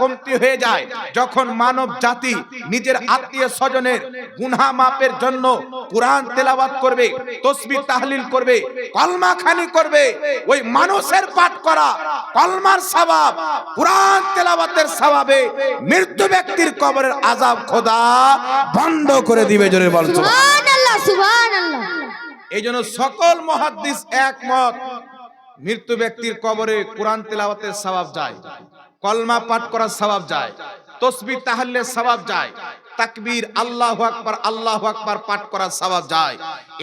কমতি হয়ে যায়। যখন মানব জাতি নিজের আত্মীয় স্বজনের গুনহা মাপের জন্য কোরআন তেলাওয়াত করবে তসবি তাহলিল করবে কলমা খানি করবে ওই মানুষের পাঠ করা কলমার সওয়াব কোরআন তেলাওয়াতের সওয়াবে মৃত্যু ব্যক্তির কবরের আজাব খোদা বন্ধ করে দিবে জোরে বলছো সুবহানাল্লাহ। সুবহানাল্লাহ এই জন্য সকল মহাদ্দিস একমত মৃত্যু ব্যক্তির কবরে কোরআন তেলাওয়াতের সওয়াব যায়। কলমা পাঠ করার স্বভাব যায়, তসবি তাহলে স্বভাব যায়, তাকবীর আল্লাহ আকবার আল্লাহ আকবার পাঠ করার স্বভাব যায়।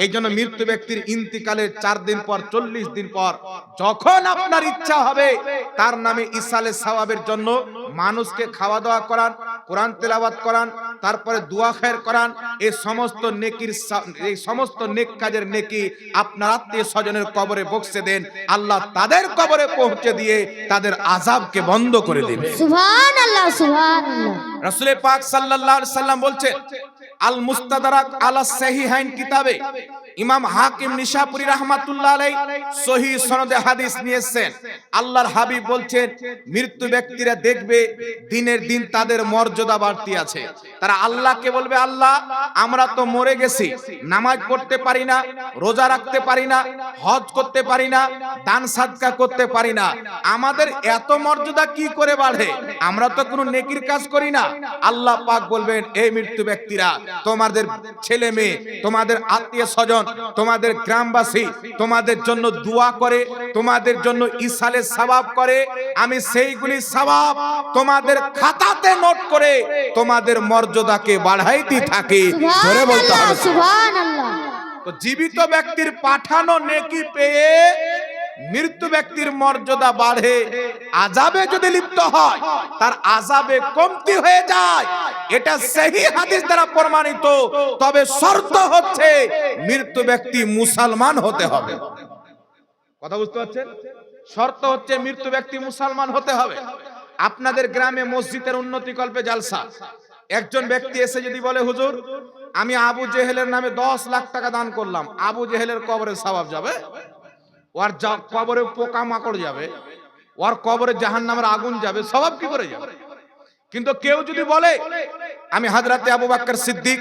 এই জন্য মৃত্যু ব্যক্তির ইন্তিকালের চার দিন পর, চল্লিশ দিন পর যখন আপনার ইচ্ছা হবে, তার নামে ইসালে স্বভাবের জন্য মানুষকে খাওয়া দাওয়া করান, কোরআন তেলাওয়াত করান তারপরে দোয়া খায়ের করান এই সমস্ত নেকির এই সমস্ত নেক কাজের নেকি আপনার আত্মীয় স্বজনের কবরে বক্সে দেন আল্লাহ তাদের কবরে পৌঁছে দিয়ে তাদের আজাবকে বন্ধ করে দেবে সুবহানাল্লাহ সুবহানাল্লাহ। রাসূল পাক সাল্লাল্লাহু আলাইহি সাল্লাম বলছেন আল মুস্তাদরাক আলা সহিহাইন কিতাবে ইমাম হাকিম নিশাপুরি রাহমাতুল্লাহ আলাই সহি সনদে হাদিস নিয়েছেন। আল্লাহর হাবিব বলছেন, মৃত্যু ব্যক্তিরা দেখবে দিনের দিন তাদের মর্যাদা বাড়তি আছে। তারা আল্লাহকে বলবে, আল্লাহ, আমরা তো মরে গেছি, নামাজ পড়তে পারি না, রোজা রাখতে পারি না, হজ করতে পারি না, দান সাদকা করতে পারি না। আমাদের এত মর্যাদা কি করে বাড়ে? আমরা তো কোনো নেকির কাজ করি না। আল্লাহ পাক বলবেন এই মৃত্যু ব্যক্তিরা তোমাদের ছেলে মেয়ে তোমাদের আত্মীয় স্বজন তোমাদের গ্রামবাসী তোমাদের জন্য দোয়া করে তোমাদের জন্য ইসালে সবাব করে আমি সেইগুলি সবাব তোমাদের খাতাতে নোট করে তোমাদের মর্যাদাকে বাড়াইতে থাকি। ধরে বলতে হবে। তো জীবিত ব্যক্তির পাঠানো নেকি পেয়ে মৃত্যু ব্যক্তির মর্যাদা বাড়ে আজাবে যদি লিপ্ত হয়, তার আজাবে কমতি হয়ে যায়। এটা সেই হাদিস দ্বারা প্রমাণিত, তবে শর্ত হচ্ছে মৃত্যু ব্যক্তি মুসলমান হতে হবে। কথা বুঝতে পারছেন? শর্ত হচ্ছে মৃত্যু ব্যক্তি মুসলমান হতে হবে। আপনাদের গ্রামে মসজিদের উন্নতি কল্পে জালসা। একজন ব্যক্তি এসে যদি বলে, হুজুর, আমি আবু জেহেলের নামে দশ লাখ টাকা দান করলাম, আবু জেহেলের কবরে সবাব যাবে? ওর কবরে পোকা মাকড় যাবে, ওর কবরে জাহান নামের আগুন যাবে সবাব কি করে যাবে? কিন্তু কেউ যদি বলে, আমি হাজরাতে আবু বাক্কর সিদ্দিক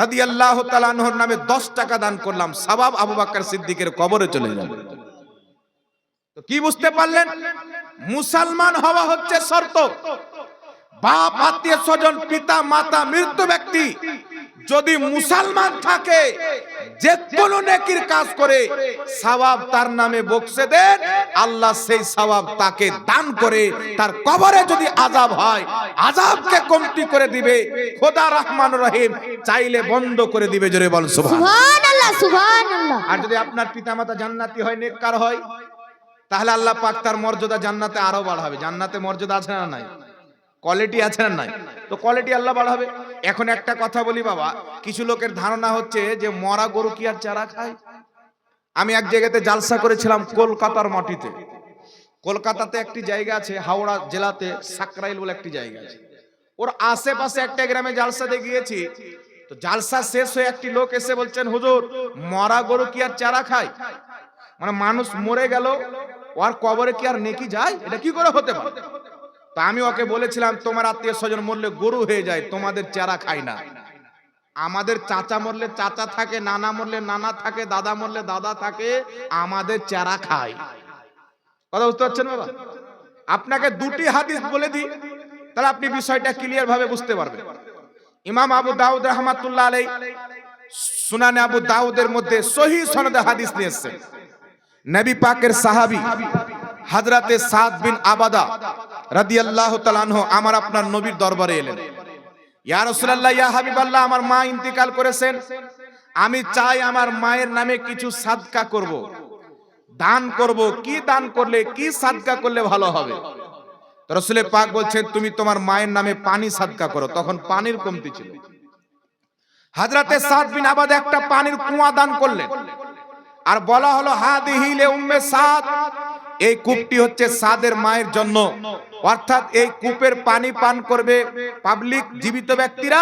রাদিয়াল্লাহু তাআলা আনহুর নামে 10 টাকা দান করলাম সবাব আবু বাক্কর সিদ্দিকের কবরে চলে যাবে। তো কি বুঝতে পারলেন? মুসলমান হওয়া হচ্ছে শর্ত। বাপ, আত্মীয় স্বজন, পিতা, মাতা মৃত্যু ব্যক্তি যদি মুসলমান থাকে যে কোনো নেকির কাজ করে সওয়াব তার নামে বকশে দেন আল্লাহ সেই সওয়াব তাকে দান করে তার কবরে যদি আজাব হয় আজাবকে কমতি করে দিবে খোদা রহমান রহিম চাইলে বন্ধ করে দিবে জোরে বল সুবহানাল্লাহ সুবহানাল্লাহ। আর যদি আপনার পিতামাতা জান্নাতি হয় নেককার হয় তাহলে আল্লাহ পাক তার মর্যাদা জান্নাতে আরও বাড়াবে। জান্নাতে মর্যাদা আছে না নাই? কোয়ালিটি আছে না নাই? তো কোয়ালিটি আল্লাহ বাড়াবে। এখন একটা কথা বলি বাবা, কিছু লোকের ধারণা হচ্ছে যে মরা গরু কি আর চারা খায়? আমি এক জায়গাতে জালসা করেছিলাম কলকাতার মাটিতে। কলকাতাতে একটি জায়গা আছে, হাওড়া জেলাতে সাকরাইল বলে একটি জায়গা আছে। ওর আশেপাশে একটা গ্রামে জালসাতে গিয়েছি। তো জালসা শেষ হয়ে একটি লোক এসে বলছেন, হুজুর, মরা গরু কি আর চারা খায়? মানে মানুষ মরে গেল, ওর কবরে কি আর নেকি যায়? এটা কি করে হতে পারে? তা আমি ওকে বলেছিলাম, তোমার আত্মীয় স্বজন মরলে গরু হয়ে যায়, তোমাদের চারা খায় না। আমাদের চাচা মরলে চাচা থাকে, নানা মরলে নানা থাকে, দাদা মরলে দাদা থাকে, আমাদের চারা খায়। কথা বুঝতে পারছেন বাবা? আপনাকে দুটি হাদিস বলে দিই, তাহলে আপনি বিষয়টা ক্লিয়ার ভাবে বুঝতে পারবেন। ইমাম আবু দাউদ রহমাতুল্লাহ আলাই সুনানে আবু দাউদের মধ্যে সহি সনদে হাদিস নিয়ে এসেছেন নবী পাকের সাহাবী হযরতে সাদ বিন আবাদা রাদিয়াল্লাহু তাআলা আনহু আমার আপনার নবীর দরবারে এলেন। ইয়া ইয়া হাবিবাল্লাহ, আমার মা ইন্তিকাল করেছেন। আমি চাই আমার মায়ের নামে কিছু সাদকা করব। দান করব। কি দান করলে, কি সাদকা করলে ভালো হবে? রসুলে পাক বলছেন, তুমি তোমার মায়ের নামে পানি সাদকা করো। তখন পানির কমতি ছিল। হাজরাতে সাদ বিন আবাদ একটা পানির কুয়া দান করলেন। আর বলা হলো হাদিহি লে উম্মে সাদ। এই কূপটি হচ্ছে সাদের মায়ের জন্য। অর্থাৎ এই কূপের পানি পান করবে পাবলিক জীবিত ব্যক্তিরা।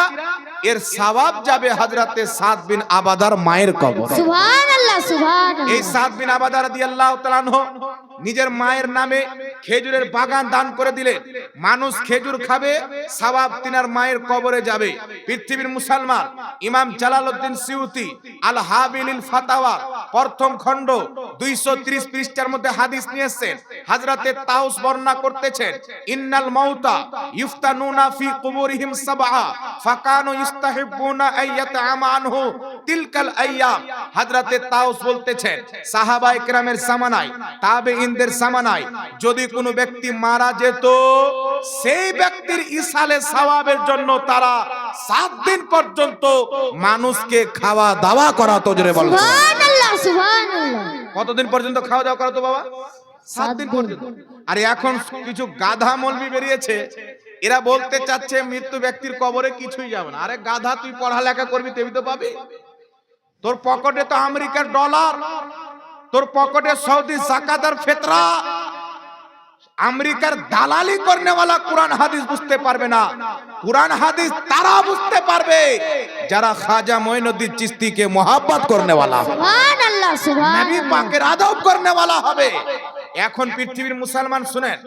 এর সওয়াব যাবে হযরতে সাদ বিন আবাদার মায়ের কবর। এই সাদ বিন আবাদা রাদিয়াল্লাহু তাআলা নিজের মায়ের নামে খেজুরের বাগান দান করে দিলেন মানুষ খেজুর খাবে সওয়াব তিনার মায়ের কবরে যাবে। পৃথিবীর মুসলমান ইমাম জালালউদ্দিন সিউতি আল হাবিলিল ফাতাওয়া প্রথম খণ্ড 230 পৃষ্ঠার মধ্যে হাদিস নিয়ে এসেছেন। হযরতে তাউস বর্ণনা করতেছেন ইন্নাল মাউতা ইফতানুনা ফি কুবুরিহিম সাবআ ফাকানু ইস্তাহিবুনা আইয়াতআমা আনহু তিলকাল আইয়াম। হযরতে তাউস বলতেছেন সাহাবায়ে কেরামের জামানায় তাবেঈনদের যদি কোনো ব্যক্তি মারা যেত সেই ব্যক্তির ইসালে সওয়াবের জন্য তারা সাত দিন পর্যন্ত মানুষকে খাওয়া দাওয়া করাতো জোরে বলো সুবহান আল্লাহ সুবহান আল্লাহ কতদিন পর্যন্ত খাওয়া দাওয়া করাতো বাবা? সাত দিন। পর্যন্ত। আর এখন কিছু গাধা মলবি বেরিয়েছে। এরা বলতে চাচ্ছে মৃত্যু ব্যক্তির কবরে কিছুই যাবে না। আরে গাধা তুই পড়ালেখা করবি তেবি তো পাবি। তোর পকেটে তো আমেরিকার ডলার তোর পকেটে সৌদি জাকাতার ফেতরা। আমেরিকার দালালি করনেওয়ালা কোরআন হাদিস বুঝতে পারবে না। কোরআন হাদিস তারা বুঝতে পারবে। যারা খাজা মঈনুদ্দিন চিস্তিকে মোহাব্বত করনেওয়ালা হবে। সুবহান নবী পাকের আদব করনেওয়ালা হবে। এখন পৃথিবীর মুসলমান শুনেন,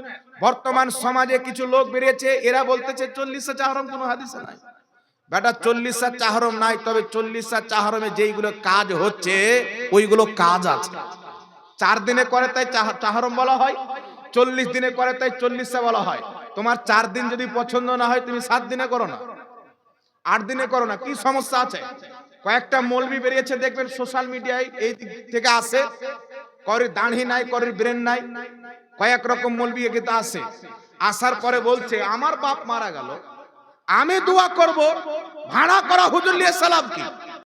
বর্তমান সমাজে কিছু লোক বেরিয়েছে, এরা বলতেছে, চল্লিশে চাহরম কোনো হাদিসে নাই। বেটা, চল্লিশা চাহরম নাই, তবে চল্লিশা চাহরমে যেইগুলো কাজ হচ্ছে, ওইগুলো কাজ আছে। চার দিনে করে তাই চাহ- চাহরম বলা হয়, চল্লিশ দিনে করে তাই চল্লিশা বলা হয়। তোমার চার দিন যদি পছন্দ না হয়, তুমি সাত দিনে করো না। আট দিনে করো না, কি সমস্যা আছে? কয়েকটা মলবি বেরিয়েছে, দেখবেন সোশ্যাল মিডিয়ায় এই দিক থেকে আসে। করির দাঁড়ি নাই, করের ব্রেন নাই। কয়েক রকম মলবি এগিয়ে আসে আসার পরে বলছে, আমার বাপ মারা গেল। আমি দোয়া করব, ভাড়া করা হুজুর সালাম কি?